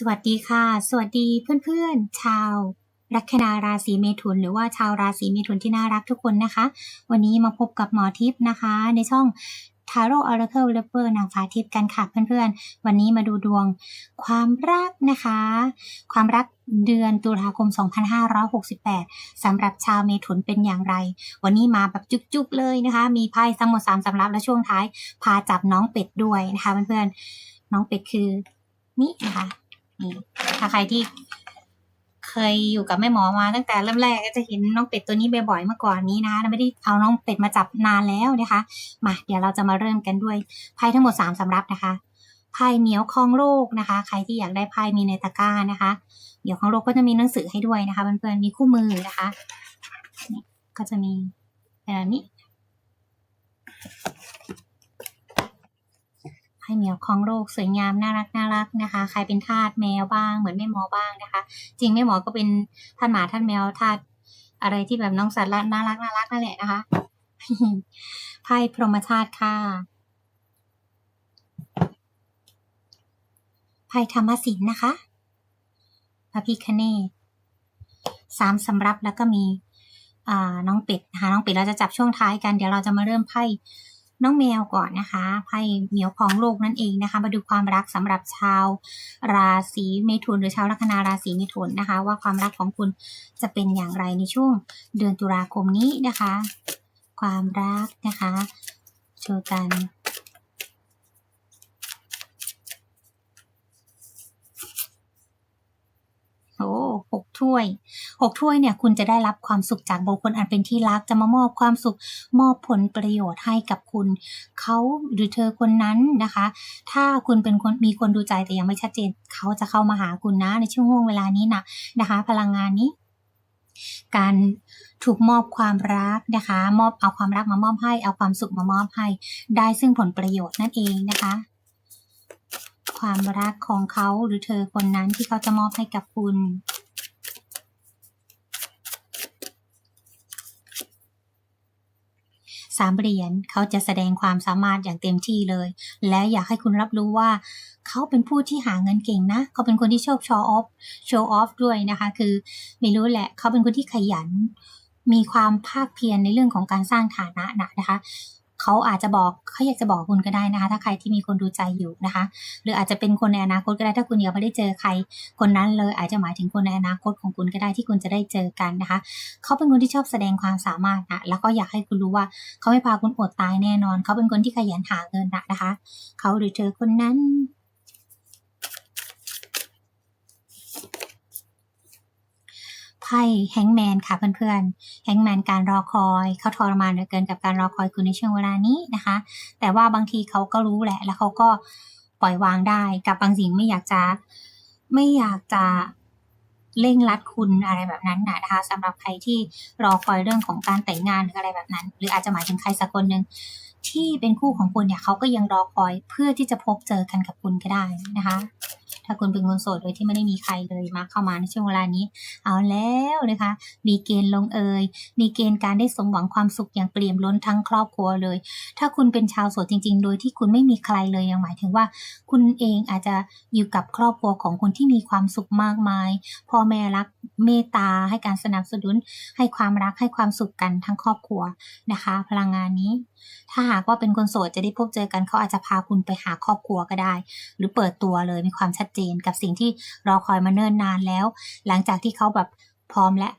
สวัสดีค่ะ สวัสดีเพื่อนๆ ชาวลัคนาราศีเมถุน หรือว่าชาวราศีเมถุนที่น่ารักทุกคนนะคะ วันนี้มาพบกับหมอทิพย์นะคะ ในช่อง Tarot Oracle l e p e r นางฟ้าทิพย์กันค่ะเพื่อนๆ วันนี้มาดูดวงความรักนะคะ ความรักเดือนตุลาคม 2568สำหรับชาวเมถุนเป็นอย่างไร วันนี้มาแบบจุกๆเลยนะคะ มีไพ่ทั้งหมด3สำรับและช่วงท้าย พาจับน้องเป็ดด้วยนะคะเพื่อนๆ น้องเป็ดคือนี่นะคะ นี่ถ้าใครที่เคยอยู่กับแม่หมอมาตั้งแต่เริ่มแรกก็จะเห็นน้องเป็ดตัวนี้บ่อยๆเมื่อก่อนนี้นะไม่ได้เอาน้องเป็ดมาจับนานแล้วนะคะมาเดี๋ยวเราจะมาเริ่มกันด้วยไพ่ทั้งหมดสามสำรับนะคะไพ่เหมียวคลองโลกนะคะ ใครที่อยากได้ไพ่มีในตะกร้านะคะเหมียวคลองโลกก็จะมีหนังสือให้ด้วยนะคะเพื่อนๆมีคู่มือนะคะก็จะมีแบบนี้ ให้แมวคลองโลกสวยงามน่ารักน่ารักนะคะ ใครเป็นทาสแมวบ้าง เหมือนแม่หมอบ้างนะคะ จริงแม่หมอก็เป็นท่านหมาท่านแมวทาสอะไรที่แบบน้องสัตว์น่ารักน่ารักนั่นแหละนะคะไพ่พรหมชาติค่ะไพ่ธรรมศิลป์นะคะพระพิคเนตสามสำรับแล้วก็มีอ่าน้องเป็ดนะคะน้องเป็ดเราจะจับช่วงท้ายกันเดี๋ยวเราจะมาเริ่มไพ่ น้องแมวก่อนนะคะไพ่เหมียวของโลกนั่นเองนะคะ มาดูความรักสำหรับชาวราศีเมถุนหรือชาวลัคนาราศีเมถุนนะคะ ว่าความรักของคุณจะเป็นอย่างไรในช่วงเดือนตุลาคมนี้นะคะ ความรักนะคะโชตัน หกถ้วยหกถ้วยเนี่ยคุณจะได้รับความสุขจากบุคคลอันเป็นที่รักจะมามอบความสุขมอบผลประโยชน์ให้กับคุณเขาหรือเธอคนนั้นนะคะ ถ้าคุณเป็นคนมีคนดูใจแต่ยังไม่ชัดเจน เขาจะเข้ามาหาคุณนะในช่วงห่วงเวลานี้นะนะคะ พลังงานนี้ การถูกมอบความรักนะคะ มอบเอาความรักมามอบให้ เอาความสุขมามอบให้ ได้ซึ่งผลประโยชน์นั่นเองนะคะ ความรักของเขาหรือเธอคนนั้นที่เขาจะมอบให้กับคุณ สามเหรียญเขาจะแสดงความสามารถอย่างเต็มที่เลย และอยากให้คุณรับรู้ว่าเขาเป็นผู้ที่หาเงินเก่งนะ เขาเป็นคนที่ชอบโชว์ออฟโชว์ออฟด้วยนะคะ คือไม่รู้แหละ เขาเป็นคนที่ขยัน มีความภาคเพียรในเรื่องของการสร้างฐานะนะนะคะ เขาอาจจะบอกเขาอยากจะบอกคุณก็ได้นะคะ ถ้าใครที่มีคนดูใจอยู่นะคะ หรืออาจจะเป็นคนในอนาคตก็ได้ถ้าคุณยังไม่ได้เจอใคร คนนั้นเลยอาจจะหมายถึงคนในอนาคตของคุณก็ได้ที่คุณจะได้เจอกันนะคะเขาเป็นคนที่ชอบแสดงความสามารถนะแล้วก็อยากให้คุณรู้ว่าเขาไม่พาคุณอดตายแน่นอน เขาเป็นคนที่ขยันหาเงินนะนะคะเขาหรือเธอคนนั้น ไพ่แฮงแมนค่ะเพื่อนๆแฮงแมนการรอคอยเขาทรมานเหลือเกินกับการรอคอยคุณในช่วงเวลานี้นะคะ แต่ว่าบางทีเขาก็รู้แหละ แล้วเขาก็ปล่อยวางได้กับบางสิ่งไม่อยากจะไม่อยากจะเร่งรัดคุณอะไรแบบนั้นนะนะคะสำหรับใครที่รอคอยเรื่องของการแต่งงานหรืออะไรแบบนั้น หรืออาจจะหมายถึงใครสักคนหนึ่งที่เป็นคู่ของคุณเนี่ยเขาก็ยังรอคอยเพื่อที่จะพบเจอกันกับคุณก็ได้นะคะ ถ้าคุณเป็นคนโสดโดยที่ไม่ได้มีใครเลยมาเข้ามาในช่วงเวลานี้ เอาแล้วนะคะ มีเกณฑ์ลงเอยมีเกณฑ์การได้สมหวังความสุขอย่างเปลี่ยมล้นทั้งครอบครัวเลย ถ้าคุณเป็นชาวโสดจริง ๆ โดยที่คุณไม่มีใครเลยยังหมายถึงว่า คุณเองอาจจะอยู่กับครอบครัวของคนที่มีความสุขมากมายพ่อแม่รักเมตตาให้การสนับสนุนให้ความรักให้ความสุขกันทั้งครอบครัวนะคะ พลังงานนี้ ถ้าหากว่าเป็นคนโสดจะได้พบเจอกันเขาอาจจะพาคุณไปหาครอบครัวก็ได้ หรือเปิดตัวเลยมีความชัดเจนกับสิ่งที่รอคอยมาเนิ่นนานแล้ว หลังจากที่เขาแบบพร้อมและ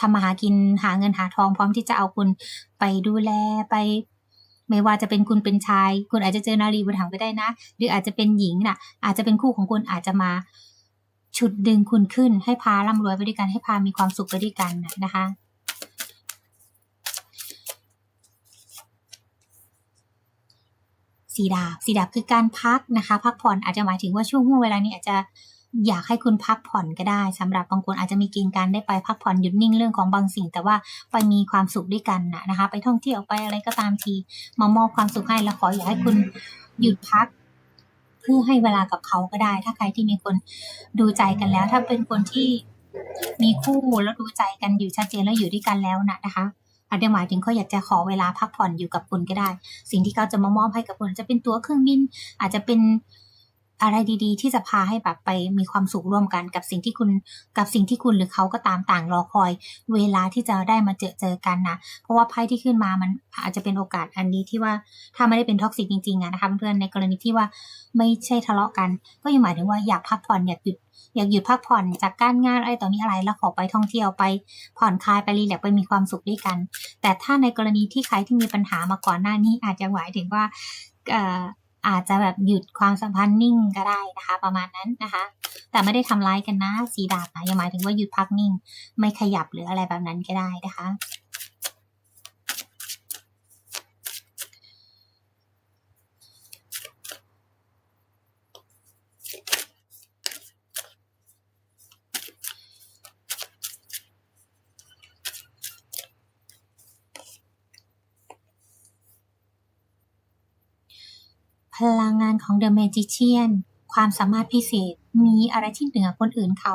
ทำมาหากินหาเงินหาทองพร้อมที่จะเอาคุณไปดูแลไป ไม่ว่าจะเป็นคุณเป็นชาย คุณอาจจะเจอนารีบนถังก็ได้นะ หรืออาจจะเป็นหญิงน่ะ อาจจะเป็นคู่ของคุณอาจจะมาฉุดดึงคุณขึ้นให้พาร่ำรวยไปด้วยกันให้พามีความสุขไปด้วยกันนะคะ สีดาบสีดาบคือการพักนะคะ พักผ่อนอาจจะหมายถึงว่าช่วงห่วงเวลานี้อาจจะอยากให้คุณพักผ่อนก็ได้สำหรับบางคนอาจจะมีเกณฑ์การได้ไปพักผ่อนหยุดนิ่งเรื่องของบางสิ่ง แต่ว่าไปมีความสุขด้วยกันนะนะคะ ไปท่องเที่ยวไปอะไรก็ตามทีมามอบความสุขให้แล้วขออยากให้คุณหยุดพักเพื่อให้เวลากับเขาก็ได้ ถ้าใครที่มีคนดูใจกันแล้ว ถ้าเป็นคนที่มีคู่แล้วดูใจกันอยู่ชัดเจนแล้วอยู่ด้วยกันแล้วนะนะคะ อาจจะหมายถึงเขาอยากจะขอเวลาพักผ่อนอยู่กับคุณก็ได้ สิ่งที่เขาจะมามอบให้กับคุณจะเป็นตั๋วเครื่องบิน อาจจะเป็นอะไรดี ๆ ที่จะพาให้แบบไปมีความสุขร่วมกันกับสิ่งที่คุณกับสิ่งที่คุณหรือเขาก็ตามต่างรอคอย เวลาที่จะได้มาเจอเจอกันนะเพราะว่าไพ่ที่ขึ้นมามันอาจจะเป็นโอกาสอันนี้ที่ว่าถ้าไม่ได้เป็นท็อกซิกจริงๆอะนะคะเพื่อนในกรณีที่ว่าไม่ใช่ทะเลาะกัน ก็ยังหมายถึงว่าอยากพักผ่อนอยากหยุด อยากหยุดพักผ่อนจากการงานอะไรต่อมีอะไรแล้วขอไปท่องเที่ยวไปผ่อนคลายไปรีแลกไปมีความสุขด้วยกัน แต่ถ้าในกรณีที่ใครที่มีปัญหามาก่อนหน้านี้อาจจะหมายถึงว่าอาจจะแบบหยุดความสัมพันธ์นิ่งก็ได้นะคะ ประมาณนั้นนะคะ แต่ไม่ได้ทำร้ายกันนะสีดาบนะยังหมายถึงว่าหยุดพักนิ่ง ไม่ขยับหรืออะไรแบบนั้นก็ได้นะคะ ลังงานของ The Magician ความสามารถพิเศษ มีอะไรที่เหนือคนอื่นเขา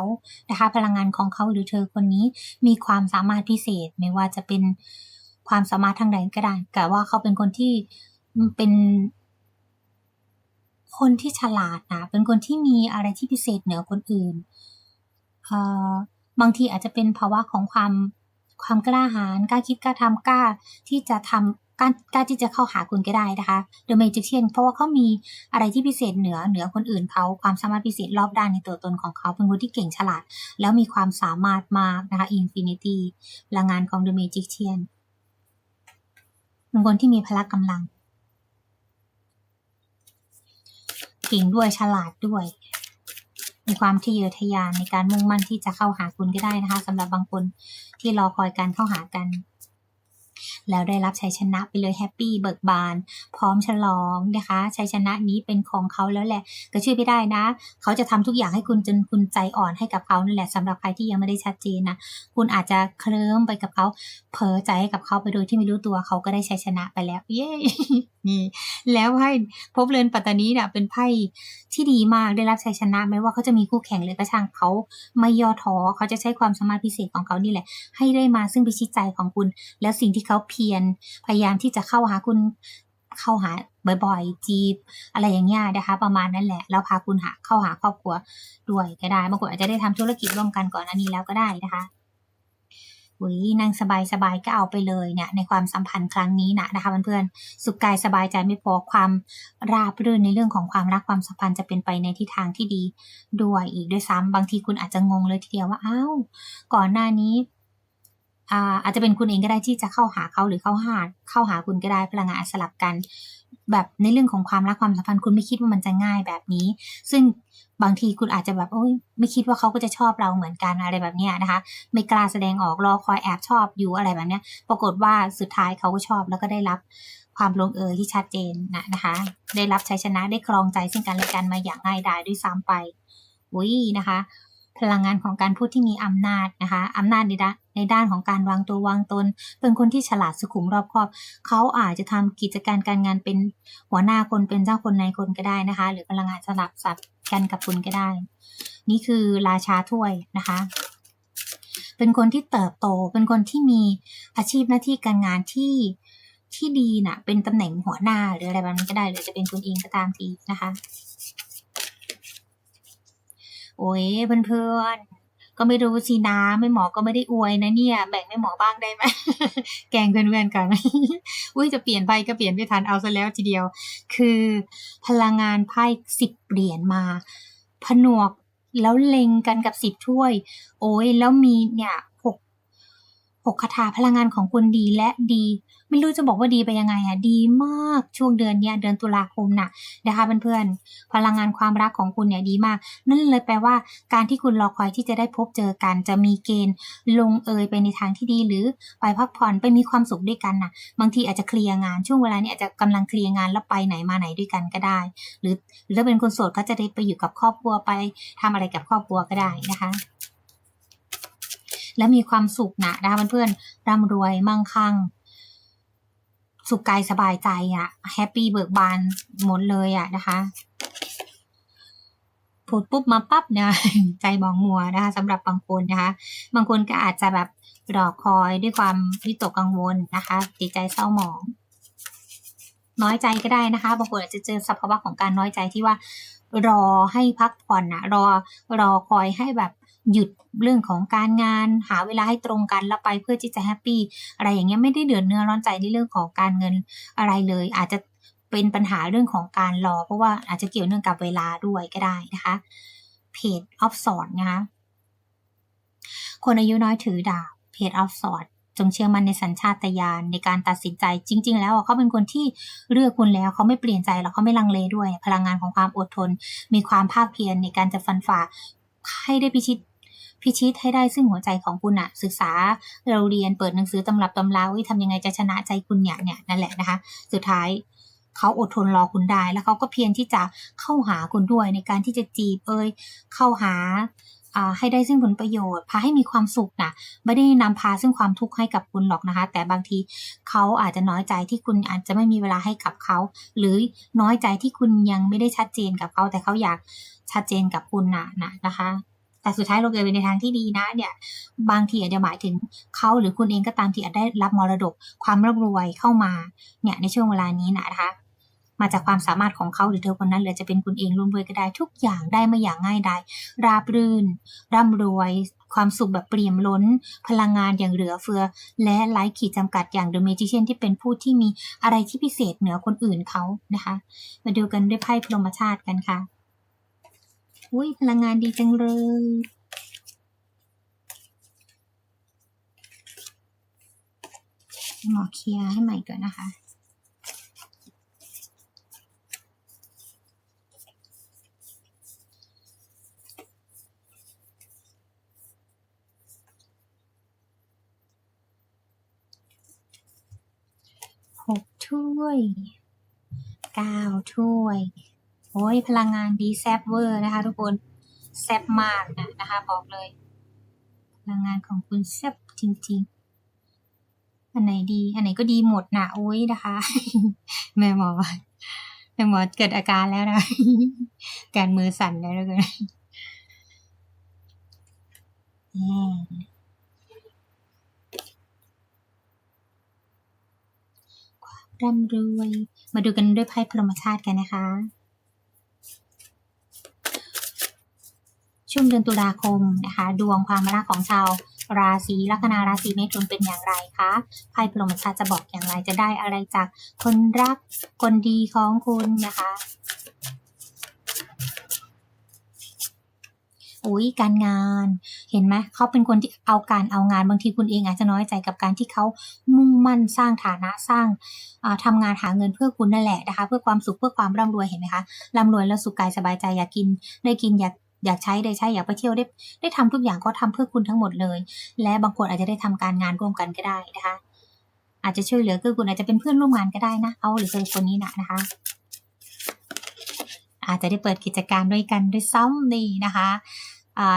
นะคะพลังงานของเขาหรือเธอคนนี้มีความสามารถพิเศษ ไม่ว่าจะเป็นความสามารถทางใดก็ได้แต่ว่าเขาเป็นคนที่เป็นคนที่ฉลาดนะเป็นคนที่มีอะไรที่พิเศษเหนือคนอื่นเอ่อบางทีอาจจะเป็นภาวะของความความกล้าหาญกล้าคิดกล้าทำกล้าที่จะทำ กล้ากล้าที่จะเข้าหาคุณก็ได้นะคะ The Magician เพราะว่าเขามีอะไรที่พิเศษเหนือเหนือคนอื่นเขาความสามารถพิเศษรอบด้านในตัวตนของเขาเป็นคนที่เก่งฉลาด แล้วมีความสามารถมากนะคะ Infinity พลังงานของ The Magician เป็นคนที่มีพละกำลังเก่งด้วยฉลาดด้วย มีความทะเยอทะยานในการมุ่งมั่นที่จะเข้าหาคุณก็ได้นะคะสำหรับบางคนที่รอคอยการเข้าหากัน แล้วได้รับชัยชนะไปเลยแฮปปี้เบิกบาน พร้อมฉลองนะคะชัยชนะนี้เป็นของเขาแล้วแหละ ก็ชื่อไม่ได้นะ เขาจะทำทุกอย่างให้คุณจนคุณใจอ่อนให้กับเขานั่นแหละสำหรับใครที่ยังไม่ได้ชัดเจนนะคุณอาจจะเคลิ้มไปกับเขาเผลอใจให้กับเขาไปโดยที่ไม่รู้ตัวเขาก็ได้ชัยชนะไปแล้ว เย้นี่แล้วไพ่พบเรือนปัตตานีเนี่ยเป็นไพ่ที่ดีมากได้รับชัยชนะไม่ว่าเขาจะมีคู่แข่งหรือก็ช่างเขาไม่ย่อท้อเขาจะใช้ความสามารถพิเศษของเขานี่แหละ ให้ได้มาซึ่งพิชิตใจของคุณ แล้วสิ่งที่เขาเพียรพยายามที่จะเข้าหาคุณเข้าหาบ่อยๆ จีบ อะไรอย่างเงี้ยนะคะ ประมาณนั้นแหละ แล้วพาคุณหาเข้าหาครอบครัวด้วยก็ได้บางคนอาจจะได้ทำธุรกิจร่วมกันก่อนอันนี้แล้วก็ได้นะคะอุ้ยนั่งสบายสบายก็เอาไปเลยเนี่ยในความสัมพันธ์ครั้งนี้นะนะคะเพื่อนๆสุขกายสบายใจไม่พอความราบรื่นในเรื่องของความรักความสัมพันธ์จะเป็นไปในทิศทางที่ดีด้วยอีกด้วยซ้ำบางทีคุณอาจจะงงเลยทีเดียวว่าอ้าวก่อนหน้านี้ อาอาจจะเป็นคุณเองก็ได้ที่จะเข้าหาเขาหรือเข้าหาเข้าหาคุณก็ได้พลังงานสลับกัน แบบในเรื่องของความรักความสัมพันธ์คุณไม่คิดว่ามันจะง่ายแบบนี้ ซึ่งบางทีคุณอาจจะแบบโอ้ยไม่คิดว่าเขาก็จะชอบเราเหมือนกันอะไรแบบเนี้ยนะคะ ไม่กล้าแสดงออกรอคอยแอบชอบอยู่อะไรแบบเนี้ย ปรากฏว่าสุดท้ายเขาก็ชอบแล้วก็ได้รับความลงเอยที่ชัดเจนนะนะคะ ได้รับชัยชนะได้ครองใจซึ่งกันและกันมาอย่างง่ายดายด้วยซ้ำไปอุ้ยนะคะ พลังงานของการพูดที่มีอำนาจนะคะอำนาจในด้านในด้านของการวางตัววางตน เป็นคนที่ฉลาดสุขุมรอบคอบ เขาอาจจะทำกิจการการงานเป็นหัวหน้าคนเป็นเจ้าคนในคนก็ได้นะคะ หรือพลังงานสลับสับกันกับคุณก็ได้ นี่คือราชาถ้วยนะคะ เป็นคนที่เติบโต เป็นคนที่มีอาชีพหน้าที่การงานที่ที่ดีนะ่ะ เป็นตำแหน่งหัวหน้าหรืออะไรแบบนี้ก็ได้ หรือจะเป็นคุณเองก็ตามทีนะคะ โอ้ยเพื่อนๆก็ไม่รู้สินะไม่หมอก็ไม่ได้อวยนะเนี่ย แบ่งไม่หมอบ้างได้ไหมแกงเพื่อนๆกันอุ้ยจะเปลี่ยนไปก็เปลี่ยนไม่ทันเอาซะแล้วทีเดียว คือพลังงานไพ่สิบเหรียญมา ผนวกแล้วเล็งกันกับสิบถ้วย โอ้ยแล้วมีเนี่ย หกคาถาพลังงานของคุณดีและดี ไม่รู้จะบอกว่าดีไปยังไงอะดีมากช่วงเดือนเนี้ยเดือนตุลาคมน่ะนะคะเพื่อนๆพลังงานความรักของคุณเนี่ยดีมาก นั่นเลยแปลว่า การที่คุณรอคอยที่จะได้พบเจอกัน จะมีเกณฑ์ลงเอยไปในทางที่ดี หรือไปพักผ่อนไปมีความสุขด้วยกันน่ะ บางทีอาจจะเคลียร์งานช่วงเวลานี้อาจจะกำลังเคลียร์งานแล้วไปไหนมาไหนด้วยกันก็ได้ หรือหรือถ้าเป็นคนโสดก็จะได้ไปอยู่กับครอบครัวไปทำอะไรกับครอบครัวก็ได้นะคะ และมีความสุขนะนะคะเพื่อนๆร่ำรวยมั่งคั่ง สุขกายสบายใจอะ่ะแฮปปี้เบิกบานหมดเลยอะ่ะนะคะพูดปุ๊บมาปั๊บเนี่ยใจมองมัวนะคะสำหรับบางคนนะคะ บางคนก็อาจจะแบบรอคอยด้วยความวิตกกังวลนะคะจิตใจเศร้าหมอง น้อยใจก็ได้นะคะบางคนอาจจะเจอสภาวะของการน้อยใจที่ว่ารอให้พักผ่อนนะรอรอคอยให้แบบ หยุดเรื่องของการงานหาเวลาให้ตรงกันแล้วไปเพื่อที่จะแฮปปี้อะไรอย่างเงี้ยไม่ได้เดือดเนื้อร้อนใจในเรื่องของการเงินอะไรเลย อาจจะเป็นปัญหาเรื่องของการรอ เพราะว่าอาจจะเกี่ยวเนื่องกับเวลาด้วยก็ได้นะคะเพจออฟสอนนะคะคนอายุน้อยถือดาบเพจออฟสอดจงเชื่อมั่นในสัญชาตญาณในการตัดสินใจจริง ๆ แล้วเขาเป็นคนที่เลือกคุณแล้วเขาไม่เปลี่ยนใจแล้วเขาไม่ลังเลด้วย พลังงานของความอดทน มีความภาคเพียรในการจะฟันฝ่าให้ได้พิชิต พิชิตให้ได้ซึ่งหัวใจของคุณอะศึกษาเราเรียนเปิดหนังสือตำรับตำราวิทำยังไงจะชนะใจคุณเนี่ยเนี่ยนั่นแหละนะคะ สุดท้ายเขาอดทนรอคุณได้ แล้วเขาก็เพียรที่จะเข้าหาคุณด้วยในการที่จะจีบเอ่ยเข้าหาให้ได้ซึ่งผลประโยชน์ พาให้มีความสุขนะไม่ได้นำพาซึ่งความทุกข์ให้กับคุณหรอกนะคะ แต่บางทีเขาอาจจะน้อยใจที่คุณอาจจะไม่มีเวลาให้กับเขา หรือน้อยใจที่คุณยังไม่ได้ชัดเจนกับเขา แต่เขาอยากชัดเจนกับคุณนะนะนะคะ แต่สุดท้ายลงเอยไปในทางที่ดีนะ เนี่ย บางทีอาจจะหมายถึงเขาหรือคุณเองก็ตามที่อาจได้รับมรดก ความร่ำรวยเข้ามาเนี่ยในช่วงเวลานี้นะคะ มาจากความสามารถของเขาหรือเธอคนนั้นหรือจะเป็นคุณเองร่วมด้วยก็ได้ทุกอย่างได้มาอย่างง่ายดายราบรื่น ร่ำรวยความสุขแบบเปลี่ยมล้น พลังงานอย่างเหลือเฟือ และไร้ขีดจำกัดอย่างเดอะเมจิเชนที่เป็นผู้ที่มีอะไรที่พิเศษเหนือคนอื่นเขานะคะ มาดูกันด้วยไพ่พรหมชาติกันค่ะ อุ้ยพลังงานดีจังเลยหมอเคลียร์ให้ใหม่ก่อนนะคะหกถ้วยเก้าถ้วย โอ้ยพลังงานดีแซบเวอร์นะคะ ทุกคนแซบมากนะนะคะบอกเลย พลังงานของคุณแซบจริง ๆ อันไหนดี อันไหนก็ดีหมดนะโอ้ยนะคะ แม่หมอแม่หมอเกิดอาการแล้วนะการมือสั่นแล้วเลยร่ำรวย มาดูกันด้วยไพ่พรหมชาติกันนะคะ ช่วงเดือนตุลาคมนะคะ ดวงความรักของชาวราศีลัคนาราศีเมถุนเป็นอย่างไรคะไพ่พรหมชาติจะบอกอย่างไรจะได้อะไรจากคนรักคนดีของคุณนะคะอุ้ยการงานเห็นไหมเขาเป็นคนที่เอาการเอางานบางทีคุณเองอาจจะน้อยใจกับการที่เขามุ่งมั่นสร้างฐานะสร้างทำงานหาเงินเพื่อคุณนั่นแหละนะคะ เพื่อความสุขเพื่อความร่ำรวยเห็นไหมคะร่ำรวยแล้วสุขกายสบายใจอยากกินได้กินอยาก อยากใช้ได้ใช้อยากไปเที่ยวได้ได้ทำทุกอย่างก็ทำเพื่อคุณทั้งหมดเลย และบางคนอาจจะได้ทำการงานร่วมกันก็ได้นะคะ อาจจะช่วยเหลือคือคุณอาจจะเป็นเพื่อนร่วมงานก็ได้นะ เอาหรือเป็นคนนี้นะนะคะ อาจจะได้เปิดกิจการด้วยกันด้วยซ้ำดีนะคะ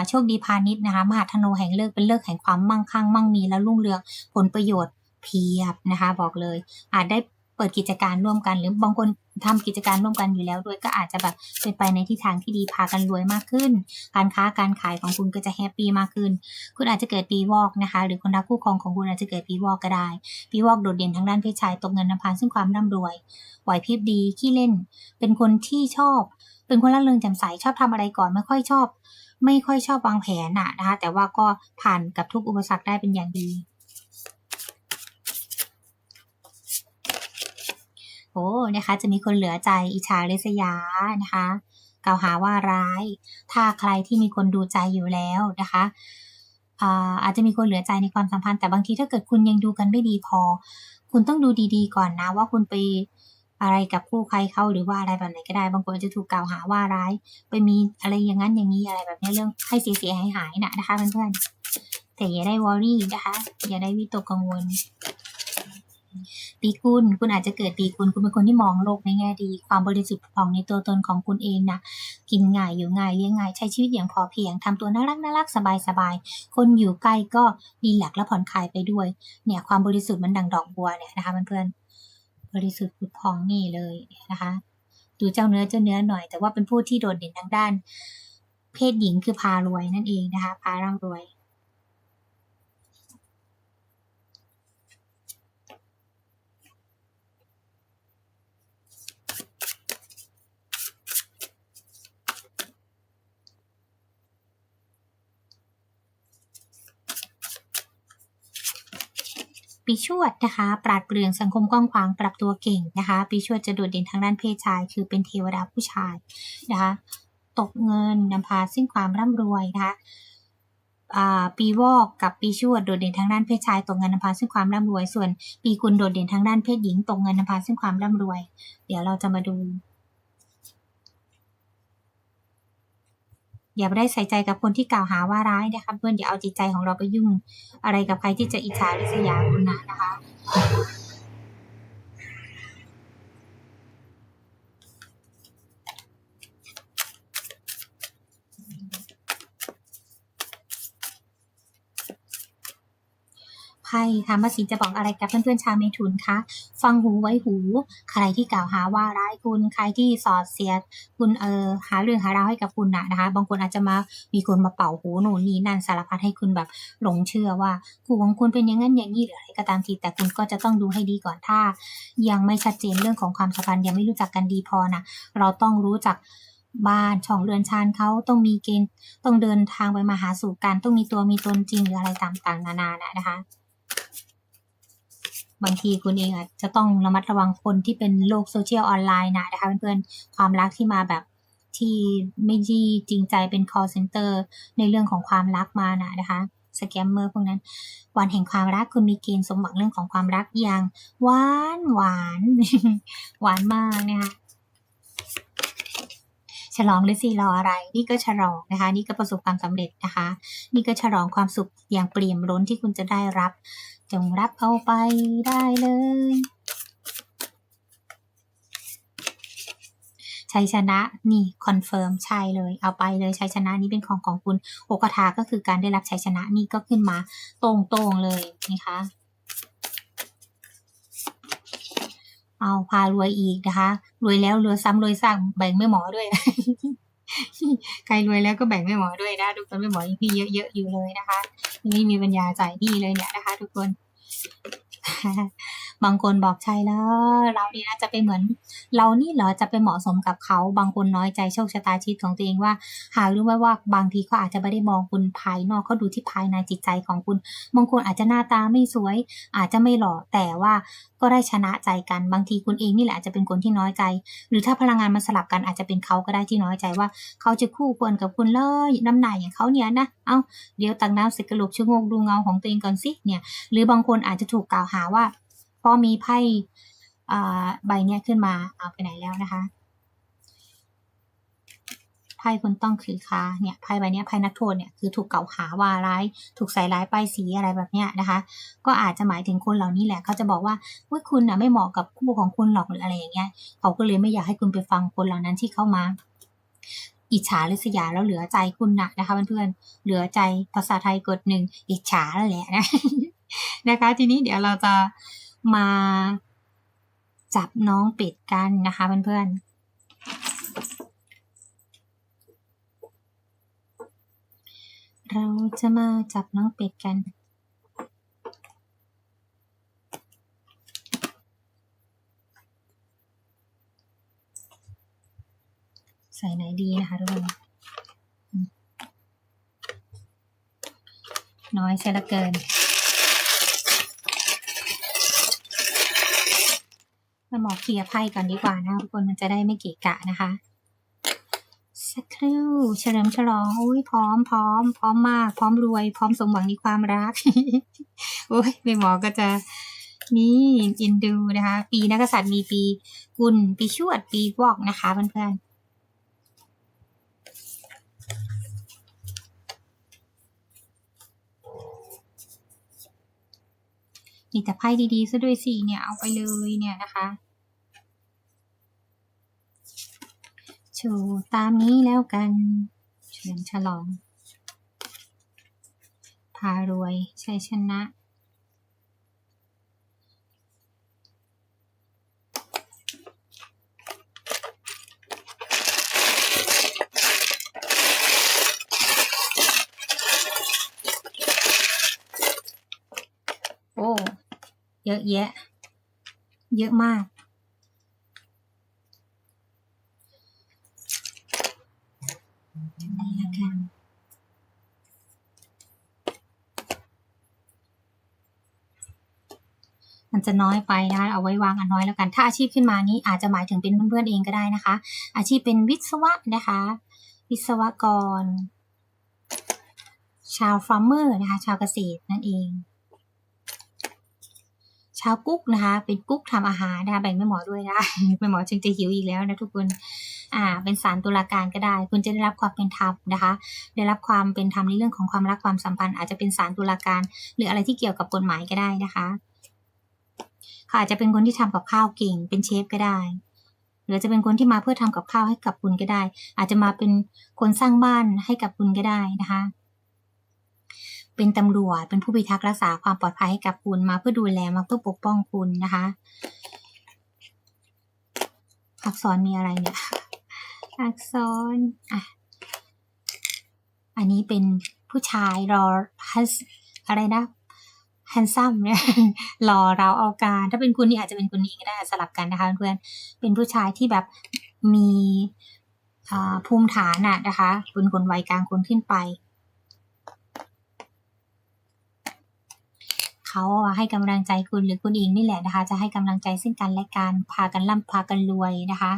โชคดีพาณิชย์นะคะมหาธนูแห่งเลิกเป็นเลิกแห่งความมั่งคั่งมั่งมีและรุ่งเรืองผลประโยชน์เพียบนะคะ บอกเลย อาจได้ เปิดกิจการร่วมกัน หรือบางคนทำกิจการร่วมกันอยู่แล้วด้วยก็อาจจะแบบเป็นไปในทิศทางที่ดีพากันรวยมากขึ้น การค้าการขายของคุณก็จะแฮปปี้มากขึ้น คุณอาจจะเกิดปีวอกนะคะ หรือคนรักคู่ครองของคุณอาจจะเกิดปีวอกก็ได้ ปีวอกโดดเด่นทางด้านเพศชายตกเงินนำพานซึ่งความร่ำรวยไหวพริบดีขี้เล่น เป็นคนที่ชอบ เป็นคนร่าเริงแจ่มใสชอบทำอะไรก่อนไม่ค่อยชอบ ไม่ค่อยชอบวางแผนนะนะคะ แต่ว่าก็ผ่านกับทุกอุปสรรคได้เป็นอย่างดี โอ้นะคะ จะมีคนเหลือใจอิจฉาเลสยานะคะกล่าวหาว่าร้าย ถ้าใครที่มีคนดูใจอยู่แล้วนะคะอาจจะมีคนเหลือใจในความสัมพันธ์แต่บางทีถ้าเกิดคุณยังดูกันไม่ดีพอ คุณต้องดูดีๆ ก่อนนะ ว่าคุณไปอะไรกับคู่ใครเขาหรือว่าอะไรแบบไหนก็ได้ บางคนจะถูกกล่าวหาว่าร้าย ไปมีอะไรอย่างนั้นอย่างนี้อะไรแบบนี้เรื่องให้เสียเสียหายหายนะนะคะเพื่อนๆแต่อย่าได้วอรี่นะคะ อย่าได้วิตกกังวล ปีกุลคุณอาจจะเกิดปีกุลคุณเป็นคนที่มองโลกในแง่ดี ความบริสุทธิ์ผ่องในตัวตนของคุณเองนะกินง่ายอยู่ง่ายเลี้ยงง่ายใช้ชีวิตอย่างพอเพียงทำตัวน่ารักน่ารักสบายสบายคนอยู่ใกล้ก็ดีหลักและผ่อนคลายไปด้วย เนี่ยความบริสุทธิ์มันดังดอกบัวเนี่ยนะคะเพื่อนๆบริสุทธิ์ผุดพองนี่เลยนะคะดูเจ้าเนื้อเจ้าเนื้อหน่อย แต่ว่าเป็นผู้ที่โดดเด่นทางด้าน เพศหญิงคือพารวยนั่นเองนะคะพาร่ำรวย ปีชวดนะคะ ปราดเปรื่องสังคมกว้างขวางปรับตัวเก่งนะคะ ปีชวดจะโดดเด่นทางด้านเพศชาย คือเป็นเทวดาผู้ชายนะคะตกเงินนำพาซึ่งความร่ำรวยนะคะปีวอกกับปีชวดโดดเด่นทางด้านเพศชายตกเงินนำพาซึ่งความร่ำรวย ส่วนปีกุลโดดเด่นทางด้านเพศหญิงตกเงินนำพาซึ่งความร่ำรวย เดี๋ยวเราจะมาดู อย่าไปได้ใส่ใจกับคนที่กล่าวหาว่าร้ายนะคะเพื่อนอย่าเอาจิตใจของเราไปยุ่ง อะไรกับใครที่จะอิจฉาริษยาคุณนะนะคะ ไพ่ธรรมศิลจะบอกอะไรกับเพื่อนๆชาวเมถุนคะ ฟังหูไว้หู ใครที่กล่าวหาว่าร้ายคุณ ใครที่สอดเสียด คุณเออหาเรื่องหาราวให้กับคุณนะนะคะ บางคนอาจจะมามีคนมาเป่าหูโน่นนี่นั่นสารพัดให้คุณแบบหลงเชื่อว่าคู่ของคุณเป็นอย่างนั้นอย่างนี้หรืออะไรก็ตามที แต่คุณก็จะต้องดูให้ดีก่อนถ้า ยังไม่ชัดเจนเรื่องของความสัมพันธ์ยังไม่รู้จักกันดีพอนะเราต้องรู้จักบ้านช่องเรือนชานเขาต้องมีเกณฑ์ต้องเดินทางไปมาหาสู่กันต้องมีตัวมีตนจริงหรืออะไรต่างๆ นานานนะคะ บางทีคุณเองอาจจะต้องระมัดระวังคนที่เป็นโลกโซเชียลออนไลน์นะนะคะเพื่อนๆความรักที่มาแบบที่ไม่ดีจริงใจเป็น call center ในเรื่องของความรักมานะนะคะสแกมเมอร์พวกนั้น วันแห่งความรักคุณมีเกณฑ์สมหวังเรื่องของความรักอย่างหวานหวานหวานมากนะคะฉลองหรือสิรออะไร นี่ก็ฉลองนะคะ นี่ก็ประสบความสำเร็จนะคะ นี่ก็ฉลองความสุขอย่างเปลี่ยมล้นที่คุณจะได้รับ จงรับเอาไปได้เลย ชัยชนะนี่คอนเฟิร์มใช่เลยเอาไปเลยชัยชนะนี้เป็นของของคุณโอกทาก็คือการได้รับชัยชนะนี่ก็ขึ้นมาตรงๆเลยนะคะเอาพารวยอีกนะคะรวยแล้วรวยซ้ำรวยซากแบ่งไม่หมอด้วย ใครรวยแล้วก็แบ่งไม่หมอด้วยนะทุกคนไม่หมอยังพี่เยอะๆอยู่เลยนะคะ ไม่มีปัญญาจ่ายพี่เลยเนี่ยนะคะ ทุกคน บางคนบอกใช่แล้ว เรานี่นะจะไปเหมือน เรานี่เหรอจะไปเหมาะสมกับเขา บางคนน้อยใจโชคชะตาชีวิตของตัวเองว่า หารู้ไหมว่าบางทีเขาอาจจะไม่ได้มองคุณภายนอกเขาดูที่ภายในจิตใจของคุณ บางคนอาจจะหน้าตาไม่สวย อาจจะไม่หล่อแต่ว่าก็ได้ชนะใจกันบางทีคุณเองนี่แหละอาจจะเป็นคนที่น้อยใจ หรือถ้าพลังงานมันสลับกันอาจจะเป็นเขาก็ได้ที่น้อยใจว่า เขาจะคู่ควรกับคุณเลยน้ำหนายอย่างเขาเนี่ยนะเอาเดี๋ยวตักน้ำเสร็จกระโหลกชะโงกดูเงาของตัวเองก่อนสิเนี่ย หรือบางคนอาจจะถูกกล่าวหาว่า พอมีไพ่ใบเนี้ยขึ้นมาเอาไปไหนแล้วนะคะไพ่คนต้องคือคาเนี่ยไพ่ใบเนี้ยไพ่นักโทษเนี่ยคือถูกเก่าหาว่าร้ายถูกใส่ร้ายป้ายสีอะไรแบบเนี้ยนะคะ ก็อาจจะหมายถึงคนเหล่านี้แหละเขาจะบอกว่าว่าคุณน่ะไม่เหมาะกับคู่ของคุณหรอกหรืออะไรอย่างเงี้ยเขาก็เลยไม่อยากให้คุณไปฟังคนเหล่านั้นที่เข้ามา อิจฉาหริษยาแล้วเหลือใจคุณนะนะคะเพื่อนๆเหลือใจภาษาไทยกดหนึ่งอิจฉาแล้วแหละนะนะคะ ทีนี้เดี๋ยวเราจะ มาจับน้องเป็ดกันนะคะเพื่อนๆ เราจะมาจับน้องเป็ดกัน ใส่ไหนดีนะคะทุกคนน้อยเสียลือเกิน มาหมอเคลียร์ไพ่ก่อนดีกว่านะทุกคนมันจะได้ไม่เกะกะนะคะสักครู่เฉลิมฉลองอุ้ยพร้อมพร้อม พร้อมมาก พร้อมรวย พร้อมสมหวังในความรักโอ้ยแม่หมอก็จะนี่อินดูนะคะ ปีนักษัตริย์มีปีกุลปีชวดปีวอกนะคะเพื่อนๆ มีแต่ไพ่ดีๆซะด้วยสิเนี่ยเอาไปเลยเนี่ยนะคะโชว์ตามนี้แล้วกันเฉลิมฉลอง พารวยชัยชนะ โอ้ เยอะแยะ เยอะมาก นี่ละกันมันจะน้อยไปนะคะ เอาไว้วางอันน้อยแล้วกัน ถ้าอาชีพขึ้นมานี้อาจจะหมายถึงเป็นเพื่อนๆเองก็ได้นะคะ อาชีพเป็นวิศวะนะคะ วิศวกร ชาวฟาร์มเมอร์นะคะ ชาวเกษตรนั่นเอง ชาวกุ๊กนะคะ เป็นกุ๊กทำอาหารนะคะแบ่งแม่หมอด้วยนะแม่หมอจึงจะหิวอีกแล้วนะทุกคนอ่า เป็นสารตุลาการก็ได้ คุณจะได้รับความเป็นธรรมนะคะ ได้รับความเป็นธรรมในเรื่องของความรักความสัมพันธ์ อาจจะเป็นสารตุลาการ หรืออะไรที่เกี่ยวกับกฎหมายก็ได้นะคะเขาอาจจะเป็นคนที่ทำกับข้าวเก่ง เป็นเชฟก็ได้หรือจะเป็นคนที่มาเพื่อทำกับข้าวให้กับคุณก็ได้ อาจจะมาเป็นคนสร้างบ้านให้กับคุณก็ได้นะคะ เป็นตำรวจ เป็นผู้พิทักษ์รักษาความปลอดภัยให้กับคุณมาเพื่อดูแลมาเพื่อปกป้องคุณนะคะ อักษรมีอะไรเนี่ย อักษรอะอันนี้เป็นผู้ชายรอฮัสอะไรนะแฮนซัมเนี่ยรอเราเอาการ ถ้าเป็นคุณนี่อาจจะเป็นคนนี้ก็ได้สลับกันนะคะเพื่อนเป็นผู้ชายที่แบบมีภูมิฐานอะนะคะเป็นคนวัยกลางคนขึ้นไป เขาให้กำลังใจคุณหรือคุณเองนี่แหละนะคะ จะให้กำลังใจซึ่งกันและกันพากันร่ำพากันรวยนะคะ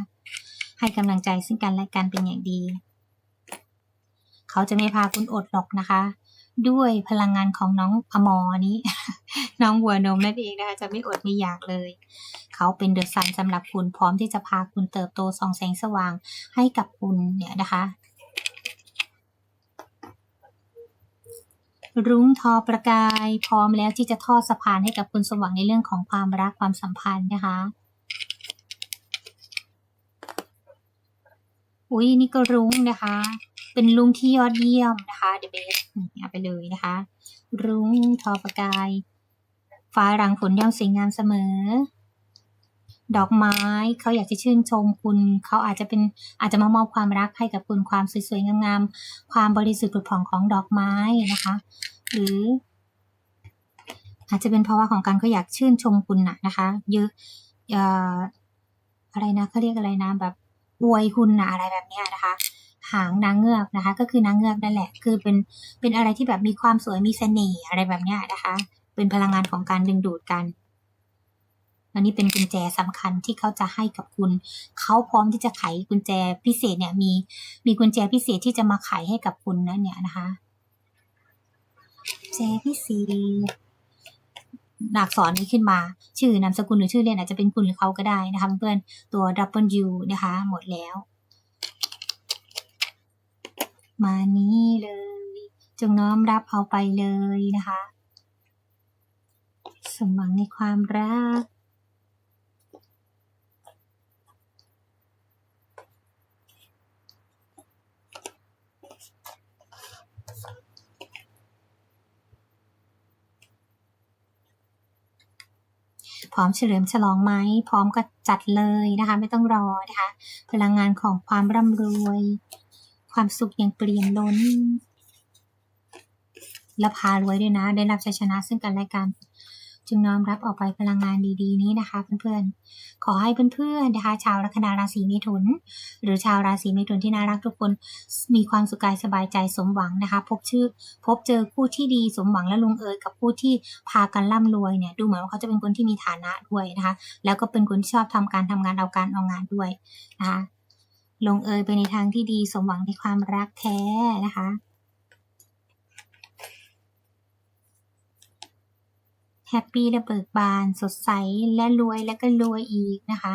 ให้กำลังใจซึ่งกันและกันเป็นอย่างดี เขาจะไม่พาคุณอดหรอกนะคะ ด้วยพลังงานของน้องอมอนี้ น้องวัวนมนั่นเองนะคะจะไม่อดไม่อยากเลย เขาเป็นเดอะซันสำหรับคุณพร้อมที่จะพาคุณเติบโตส่องแสงสว่างให้กับคุณเนี่ยนะคะ รุ้งทอประกาย พร้อมแล้วที่จะทอดสะพานให้กับคุณสมหวังในเรื่องของความรักความสัมพันธ์นะคะอุ้ยนี่ก็รุ้งนะคะ เป็นลุงที่ยอดเยี่ยมนะคะเดเบสเอาไปเลยนะคะ รุ้งทอประกาย ฟ้ารังฝนย่อมสวยงามเสมอ ดอกไม้เขาอยากจะชื่นชมคุณเขาอาจจะเป็นอาจจะมามอบความรักให้กับคุณความสวยๆงามๆความบริสุทธิ์ผุดผ่องของดอกไม้นะคะ หรือ อาจจะเป็นเพราะว่าของการเขาอยากชื่นชมคุณนะนะคะเยอะอะไรนะเขาเรียกอะไรนะแบบอวยคุณนะอะไรแบบนี้นะคะหางนางเงือกนะคะ ก็คือนางเงือกนั่นแหละ คือเป็นเป็นอะไรที่แบบมีความสวยมีเสน่ห์อะไรแบบนี้นะคะ เป็นพลังงานของการดึงดูดกัน อันนี้เป็นกุญแจสำคัญที่เขาจะให้กับคุณ เขาพร้อมที่จะไขกุญแจพิเศษเนี่ยมีมีกุญแจพิเศษที่จะมาไขให้กับคุณนะเนี่ยนะคะกุญแจพิเศษอักษรนี้ขึ้นมา ชื่อนามสกุลหรือชื่อเรียนอาจจะเป็นคุณหรือเขาก็ได้นะคะเพื่อนตัว W นะคะ หมดแล้ว มานี้เลย จงน้อมรับเอาไปเลยนะคะ สมหวังในความรัก พร้อมเฉลิมฉลองไหมพร้อมก็จัดเลยนะคะ ไม่ต้องรอนะคะ พลังงานของความร่ำรวย ความสุขอย่างเปลี่ยนล้นและพารวยด้วยนะ ได้รับชัยชนะซึ่งกันและกัน จึงน้อมรับออกไปพลังงานดีๆ นี้นะคะเพื่อนๆ ขอให้เพื่อนๆนะคะ ชาวลัคนาราศีเมถุน หรือชาวราศีเมถุนที่น่ารักทุกคนมีความสุขกายสบายใจสมหวังนะคะ พบชื่อ พบเจอคู่ที่ดีสมหวังและลงเอยกับผู้ที่พากันร่ำรวยเนี่ยดูเหมือนว่าเขาจะเป็นคนที่มีฐานะด้วยนะคะ แล้วก็เป็นคนที่ชอบทำการทำงานเอาการเอางานด้วยนะคะลงเอยไปในทางที่ดีสมหวังในความรักแท้นะคะ แฮปปี้และเบิกบาน สดใสและรวยและก็รวยอีกนะคะ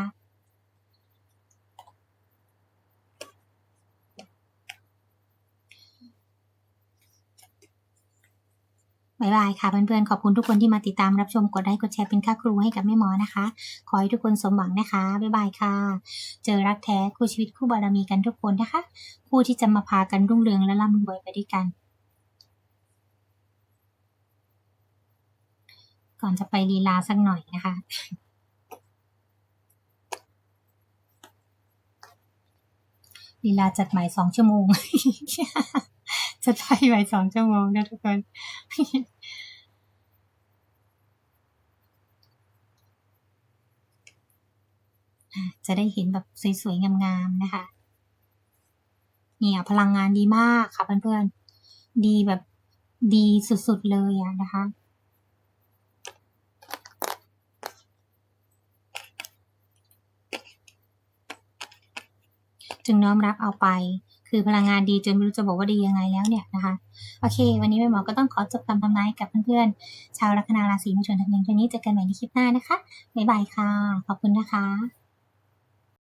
บายบายค่ะเพื่อนๆ ขอบคุณทุกคนที่มาติดตามรับชมกดไลค์กดแชร์เป็นค่าครูให้กับแม่หมอนะคะ ขอให้ทุกคนสมหวังนะคะ บ๊ายบายค่ะ เจอรักแท้คู่ชีวิตคู่บารมีกันทุกคนนะคะ คู่ที่จะมาพากันรุ่งเรืองและร่ำรวยไปด้วยกัน ก่อนจะไปลีลาสักหน่อยนะคะ ลีลาจัดหม่สองชั่วโมง จัดไปหม่สองชั่วโมงนะทุกคนอะจะได้เห็นแบบสวยๆ งามๆ นะคะ เนี่ยพลังงานดีมากค่ะเพื่อนๆ ดีแบบดีสุดๆ เลยอะนะคะ จึงน้อมรับเอาไป คือพลังงานดีจนไม่รู้จะบอกว่าดียังไงแล้วเนี่ยนะคะ โอเค วันนี้แม่หมอก็ต้องขอจบคำทำนายกับเพื่อนๆ ชาวลัคนาราศีมิถุนทั้งนี้เท่านี้เจอกันใหม่ในคลิปหน้านะคะ บ๊ายบายค่ะ ขอบคุณนะคะ